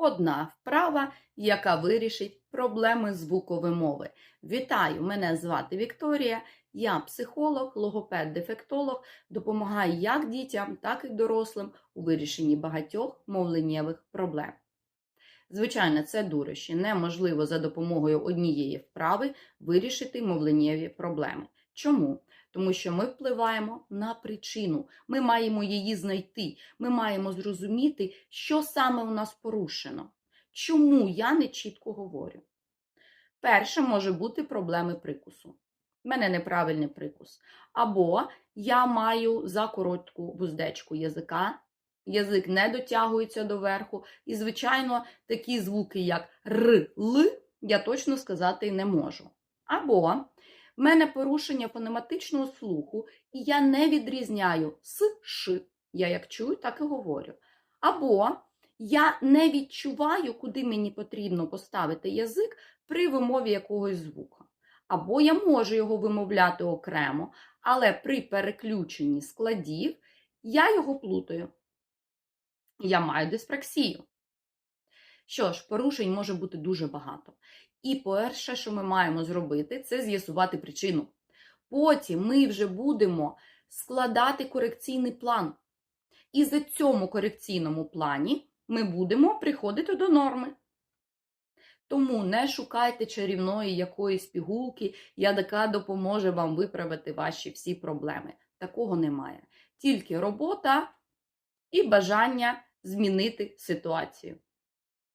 одна вправа, яка вирішить проблеми звукової мови. Вітаю! Мене звати Вікторія. Я психолог, логопед-дефектолог, допомагаю як дітям, так і дорослим у вирішенні багатьох мовленнєвих проблем. Звичайно, це дурощі. Неможливо за допомогою однієї вправи вирішити мовленнєві проблеми. Чому? Тому що ми впливаємо на причину, ми маємо її знайти, ми маємо зрозуміти, що саме у нас порушено. Чому я не чітко говорю? Перше може бути проблеми прикусу. У мене неправильний прикус. Або я маю закоротку вуздечку язика, язик не дотягується до верху, і, звичайно, такі звуки, як р, л, я точно сказати не можу. Або в мене порушення фонематичного слуху, і я не відрізняю с, ш. Я як чую, так і говорю. Або я не відчуваю, куди мені потрібно поставити язик при вимові якогось звука. Або я можу його вимовляти окремо, але при переключенні складів я його плутаю. Я маю диспраксію. Що ж, порушень може бути дуже багато. І перше, що ми маємо зробити, це з'ясувати причину. Потім ми вже будемо складати корекційний план. І за цьому корекційному плані ми будемо приходити до норми. Тому не шукайте чарівної якоїсь пігулки, яка допоможе вам виправити ваші всі проблеми. Такого немає. Тільки робота і бажання змінити ситуацію.